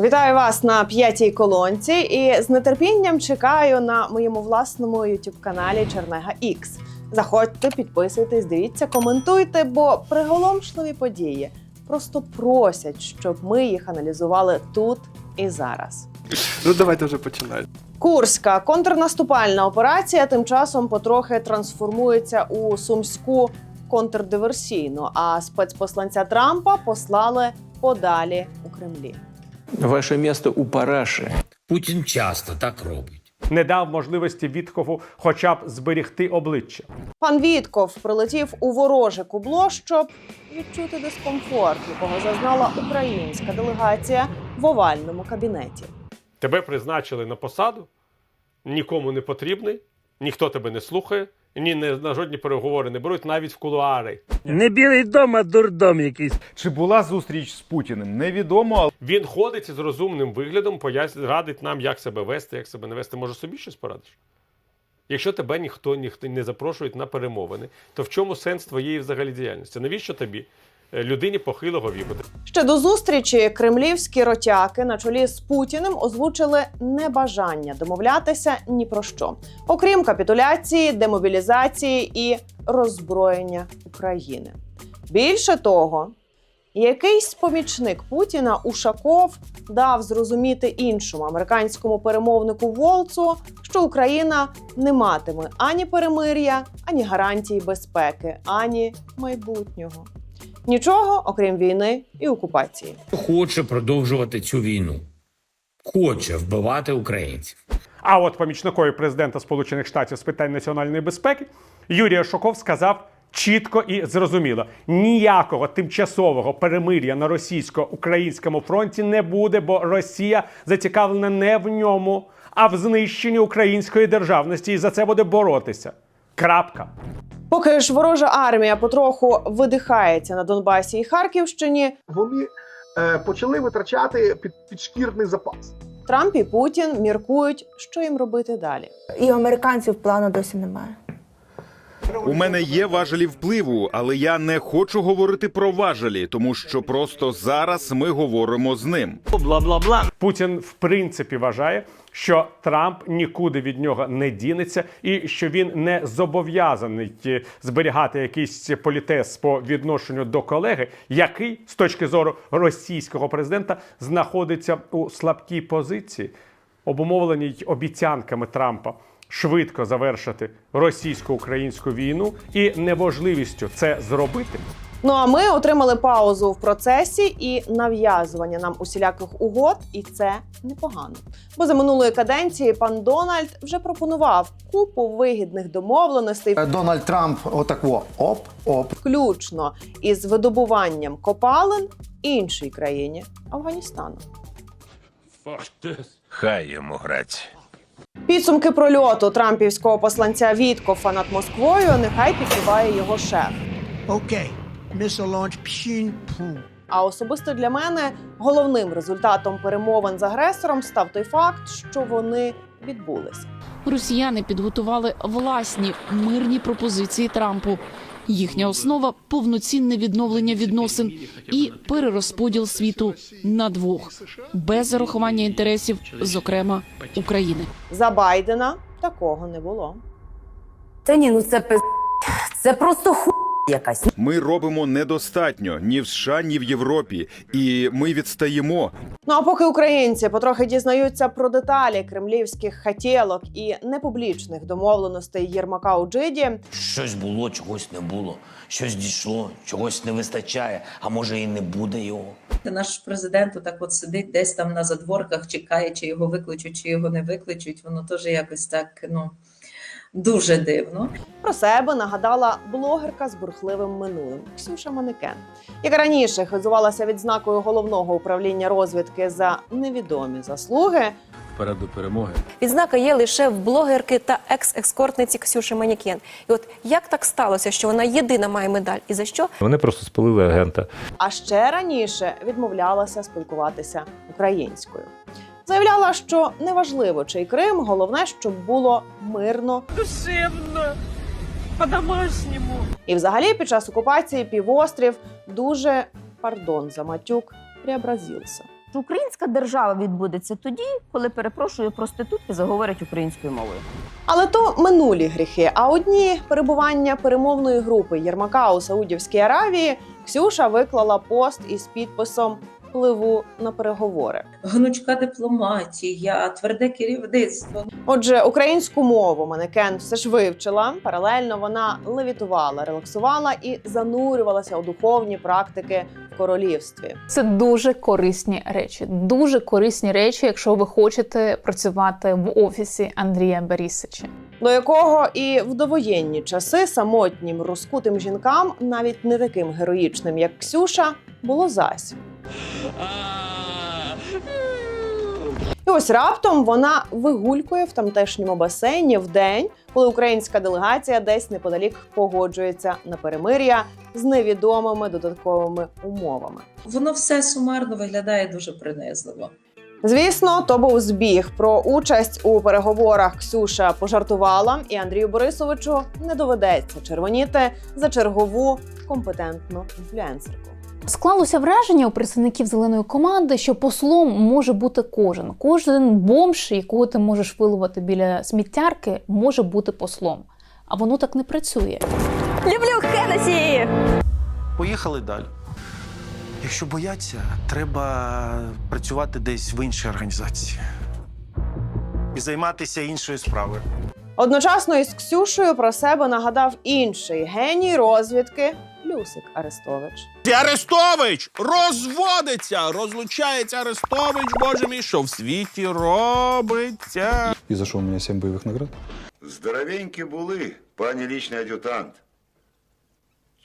Вітаю вас на п'ятій колонці і з нетерпінням чекаю на моєму власному youtube каналі Чернега X. Заходьте, підписуйтесь, дивіться, коментуйте, бо приголомшливі події просто просять, щоб ми їх аналізували тут і зараз. Ну давайте вже починати. Курська контрнаступальна операція тим часом потрохи трансформується у сумську контрдиверсійну, а спецпосланця Трампа послали подалі у Кремлі. Ваше місто у параші. Путін часто так робить. не дав можливості Віткову хоча б зберегти обличчя. Пан Вітков прилетів у вороже кубло, щоб відчути дискомфорт, якого зазнала українська делегація в овальному кабінеті. Тебе призначили на посаду, нікому не потрібний, ніхто тебе не слухає, ні не- на жодні переговори не беруть, навіть в кулуари. Не білий дом, а дурдом якийсь. Чи була зустріч з Путіним? Невідомо, але Він ходить із розумним виглядом, пояснює, радить нам, як себе вести, як себе не вести. Може, собі щось порадиш? Якщо тебе ніхто, ніхто не запрошує на перемовини, то в чому сенс твоєї взагалі діяльності? Навіщо тобі, людині похилого віку? Ще до зустрічі кремлівські ротяки на чолі з Путіним озвучили небажання домовлятися ні про що, окрім капітуляції, демобілізації і роззброєння України. Більше того, якийсь помічник Путіна Ушаков дав зрозуміти іншому американському перемовнику Волцу, що Україна не матиме ані перемир'я, ані гарантій безпеки, ані майбутнього. Нічого, окрім війни і окупації. Хоче продовжувати цю війну. Хоче вбивати українців. А от помічникові президента Сполучених Штатів з питань національної безпеки Юрій Шоков сказав чітко і зрозуміло: ніякого тимчасового перемир'я на російсько-українському фронті не буде, бо Росія зацікавлена не в ньому, а в знищенні української державності, і за це буде боротися. Крапка. Поки ж ворожа армія потроху видихається на Донбасі і Харківщині, вони е, почали витрачати під, підшкірний запас. Трамп і Путін міркують, що їм робити далі. І американців плану досі немає. У мене є важелі впливу, але я не хочу говорити про важелі, тому що просто зараз ми говоримо з ним. Бла-бла-бла. Путін в принципі вважає, що Трамп нікуди від нього не дінеться, і що він не зобов'язаний е, зберігати якийсь політез по відношенню до колеги, який з точки зору російського президента знаходиться у слабкій позиції, обумовленій обіцянками Трампа. Швидко завершити російсько-українську війну і неможливістю це зробити Ну а ми отримали паузу в процесі і нав'язування нам усіляких угод, і це непогано. Бо за минулої каденції пан Дональд вже пропонував купу вигідних домовленостей, Дональд Трамп отако оп, оп. включно із видобуванням копалин іншій країні Афганістану. Хай йому грать. Підсумки прольоту трампівського посланця Віткофа над Москвою нехай підсуває його шеф. Окей. пшінь-пум. А особисто для мене головним результатом перемовин з агресором став той факт, що вони відбулися. Росіяни підготували власні мирні пропозиції Трампу. Їхня основа повноцінне відновлення відносин і перерозподіл світу на двох без зарахування інтересів, зокрема України. За Байдена такого не було. Та ні, ну це пи... Це просто ху якась. Ми робимо недостатньо ні в США, ні в Європі, і ми відстаємо. Ну а поки українці потрохи дізнаються про деталі кремлівських хатєлок і непублічних домовленостей Єрмака у Джиді, Щось було, чогось не було. Щось дійшло, чогось не вистачає, а може і не буде його. Наш президент отак от сидить десь там на задворках, чекає, чи його викличуть, чи його не викличуть. Воно теж якось так ну дуже дивно. про себе нагадала блогерка з бурхливим минулим Ксюша Манекен, яка раніше хизувалася відзнакою головного управління розвідки за невідомі заслуги. Вперед до перемоги. Відзнака є лише в блогерки та екс-екскортниці Ксюші Манікен. І от як так сталося, що вона єдина має медаль? І за що? Вони просто спалили агента. а ще раніше відмовлялася спілкуватися українською. Заявляла, що неважливо, чий Крим, головне, щоб було мирно. Душевно, по-домашньому. І взагалі під час окупації півострів дуже, пардон за матюк, преобразився. Українська держава відбудеться тоді, коли перепрошую, проститутки заговорять українською мовою. Але то минулі гріхи. А одні перебування перемовної групи Єрмака у Саудівській Аравії Ксюша виклала пост із підписом Пливу на переговори. Гнучка дипломатія, тверде керівництво. Отже, українську мову манекен все ж вивчила. Паралельно вона левітувала, релаксувала і занурювалася у духовні практики в королівстві. Це дуже корисні речі. Дуже корисні речі, якщо ви хочете працювати в офісі Андрія Борисовича. до якого і в довоєнні часи самотнім розкутим жінкам, навіть не таким героїчним, як Ксюша, було зась. І ось раптом вона вигулькує в тамтешньому басейні в день, коли українська делегація десь неподалік погоджується на перемир'я з невідомими додатковими умовами. Воно все сумарно виглядає дуже принизливо. Звісно, то був збіг. Про участь у переговорах Ксюша пожартувала, і Андрію Борисовичу не доведеться червоніти за чергову компетентну інфлюенсерку. Склалося враження у представників зеленої команди, що послом може бути кожен. Кожен бомж, якого ти можеш вилувати біля сміттярки, може бути послом. А воно так не працює. Люблю Хенесі! Поїхали далі. Якщо бояться, треба працювати десь в іншій організації і займатися іншою справою. Одночасно із Ксюшею про себе нагадав інший геній розвідки Люсик Арестович. Арестович розводиться, розлучається Арестович, боже мій, що в світі робиться. І за що у мене сім бойових наград? Здоровенькі були, пані лічний ад'ютант.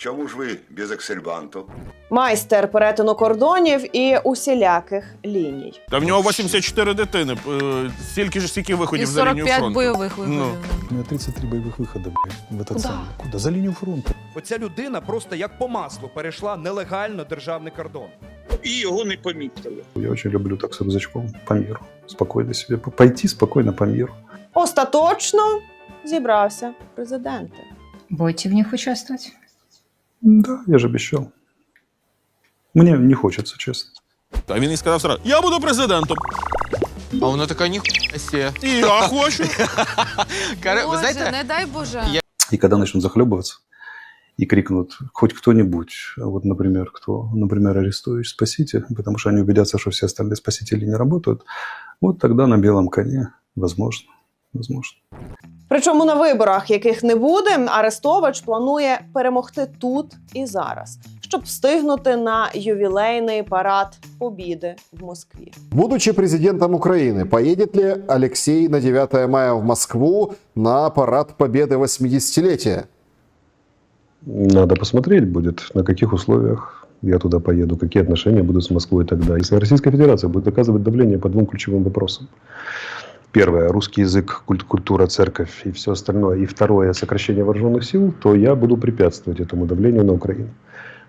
Чому ж ви без ексельбанту? Майстер перетину кордонів і усіляких ліній. Та в нього 84 дитини, е, стільки ж стільки виходів за лінію фронту. бойових Ну. У меня 33 боевых выхода, блядь, в этот самый. Куда? За линию фронта. Оця людина просто як по маслу перейшла нелегально державний кордон. І його не помітили. Я очень люблю так с рюкзачком по миру. Спокойно себе. Пойти спокойно по миру. Остаточно зібрався президенти. Будете в них участвовать? Да, я же обещал. Мне не хочется, честно. А він і сказав сразу, я буду президентом. А вона така ніхуя сє. І я хочу. Ви знаєте, не дай Боже. И когда начнут захлебываться и крикнут хоть кто-нибудь, а вот, например, кто, например, Арестович, спасите, потому что они убедятся, что все остальные спасители не работают, вот тогда на белом коне, возможно, возможно. Причому на виборах, яких не буде, Арестович планує перемогти тут і зараз, щоб встигнути на ювілейний парад Побіди в Москві. Будучи президентом Украины, поедет ли Алексей на 9 мая в Москву на парад Победы 80-летия? Надо посмотреть будет, на каких условиях я туда поеду, какие отношения будут с Москвой тогда. Если Российская Федерация будет оказывать давление по двум ключевым вопросам. Первое – русский язык, культ, культура, церковь и все остальное. И второе – сокращение вооруженных сил, то я буду препятствовать этому давлению на Украину.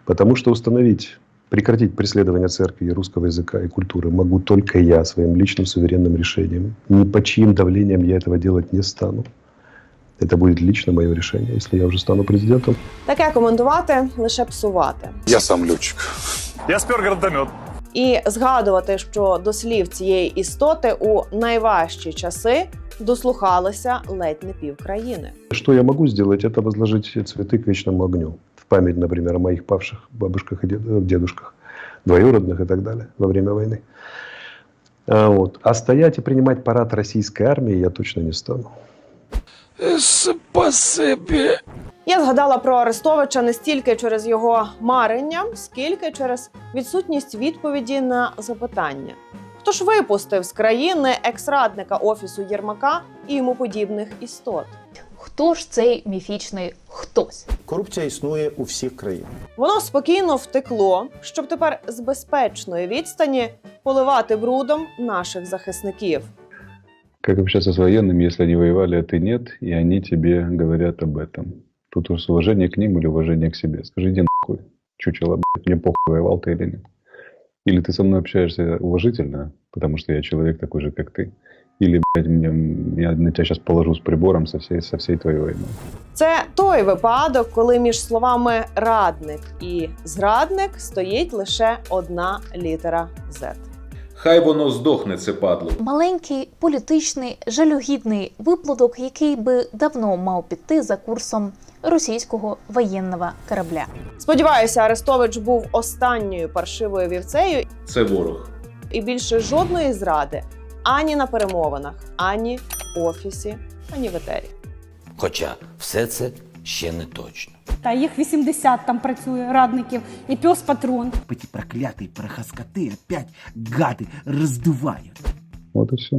Потому что установить, прекратить преследование церкви и русского языка и культуры могу только я своим личным суверенным решением. Ни по чьим давлением я этого делать не стану. Это будет лично мое решение, если я уже стану президентом. Таке коментувати лише псувати. Я сам летчик. Я спер гранатомет. І згадувати, що до слів цієї істоти у найважчі часи дослухалися ледь не пів країни. Что я могу сделать, это возложить цветы к вечному огню. В память, например, о моих павших бабушках и дед- э, дедушках, двоюродных и так далее во время войны. А, вот. а стоять и принимать парад российской армии я точно не стану. спасибі. Я згадала про Арестовича не стільки через його марення, скільки через відсутність відповіді на запитання. Хто ж випустив з країни екс-радника офісу Єрмака і йому подібних істот? Хто ж цей міфічний хтось? Корупція існує у всіх країнах. Воно спокійно втекло, щоб тепер з безпечної відстані поливати брудом наших захисників. Как общаться с военными, если они воевали, а ты нет, и они тебе говорят об этом? Тут уж уважение к ним или уважение к себе. Скажи, иди нахуй, чучело, блядь, мне похуй, воевал ты или нет. Или ты со мной общаешься уважительно, потому что я человек такой же, как ты. Или, блядь, мне, я на тебя сейчас положу с прибором со всей, со всей твоей войной. Це той випадок, коли між словами радник і зрадник стоїть лише одна літера Z. Хай воно здохне, це падло. Маленький політичний жалюгідний виплаток, який би давно мав піти за курсом російського воєнного корабля. Сподіваюся, Арестович був останньою паршивою вівцею, Це ворог. і більше жодної зради ані на перемовинах, ані в офісі, ані в етері. Хоча все це ще не точно. Та їх 80 там працює радників і пес патрон. Эти проклятые порохоскоты опять гады раздувают. Вот и все.